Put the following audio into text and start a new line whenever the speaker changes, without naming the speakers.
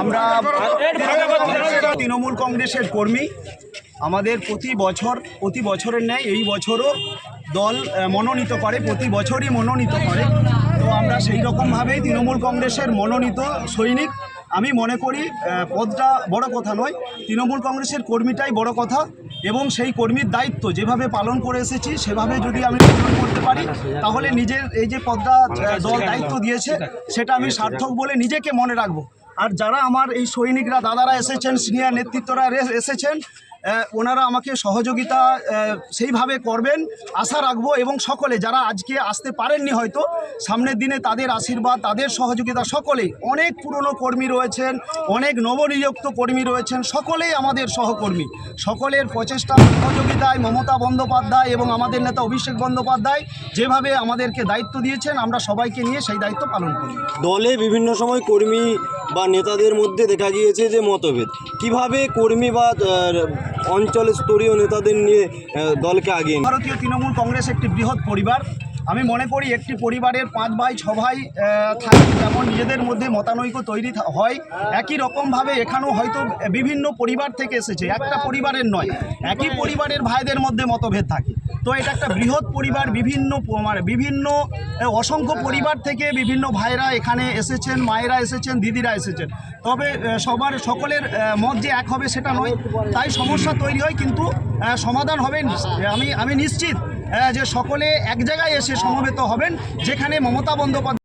আমরা তৃণমূল কংগ্রেসের কর্মী আমাদের প্রতি বছর প্রতি বছরের ন্যায় এই বছরও দল মনোনীত করে প্রতি বছরই মনোনীত করে। তো আমরা সেই রকমভাবেই তৃণমূল কংগ্রেসের মনোনীত সৈনিক। আমি মনে করি পদটা বড় কথা নয় তৃণমূল কংগ্রেসের কর্মীটাই বড় কথা এবং সেই কর্মীর দায়িত্ব যেভাবে পালন করে এসেছি সেভাবে যদি আমি পালন করতে পারি তাহলে নিজের এই যে পদটা দল দায়িত্ব দিয়েছে সেটা আমি সার্থক বলে নিজেকে মনে রাখব। আর যারা আমার এই সৈনিকরা দাদারা এসেছেন সিনিয়র নেতৃত্বরা এসেছেন ওনারা আমাকে সহযোগিতা সেইভাবে করবেন আশা রাখব এবং সকলে যারা আজকে আসতে পারেননি হয়তো, সামনের দিনে তাদের আশীর্বাদ, তাদের সহযোগিতা সকলেই অনেক পুরনো কর্মী রয়েছেন, অনেক নবনিযুক্ত কর্মী রয়েছেন, সকলেই আমাদের সহকর্মী। সকলের প্রচেষ্টা, সহযোগিতায় মমতা বন্দ্যোপাধ্যায় এবং আমাদের নেতা অভিষেক বন্দ্যোপাধ্যায় যেভাবে আমাদেরকে দায়িত্ব দিয়েছেন, আমরা সবাইকে নিয়ে সেই দায়িত্ব পালন করি।
দলে বিভিন্ন সময় কর্মী বা নেতাদের মধ্যে দেখা গিয়েছে যে মতভেদ। কীভাবে কর্মী বা অঞ্চল স্তরীয় নেতাদের নিয়ে দলকে আগিয়ে
ভারতীয় তৃণমূল কংগ্রেস একটি বৃহৎ পরিবার। আমি মনে করি একটি পরিবারের পাঁচ ভাই, ছ ভাই থাকে যেমন নিজেদের মধ্যে মতানৈক্য তৈরি হয়, একই রকমভাবে এখানেও হয়তো বিভিন্ন পরিবার থেকে এসেছে, একটা পরিবারের নয়, একই পরিবারের ভাইদের মধ্যে মতভেদ থাকে। তো এটা একটা বৃহৎ পরিবার, বিভিন্ন মানে বিভিন্ন অসংখ্য পরিবার থেকে বিভিন্ন ভাইরা এখানে এসেছেন, মায়েরা এসেছেন, দিদিরা এসেছেন। তবে সবার, সকলের মত যে এক হবে সেটা নয়, তাই সমস্যা তৈরি হয়, কিন্তু সমাধান হবে আমি আমি নিশ্চিত যে সকলে এক জায়গায় এসে সমবেত হবেন যেখানে মমতা বন্দ্যোপাধ্যায়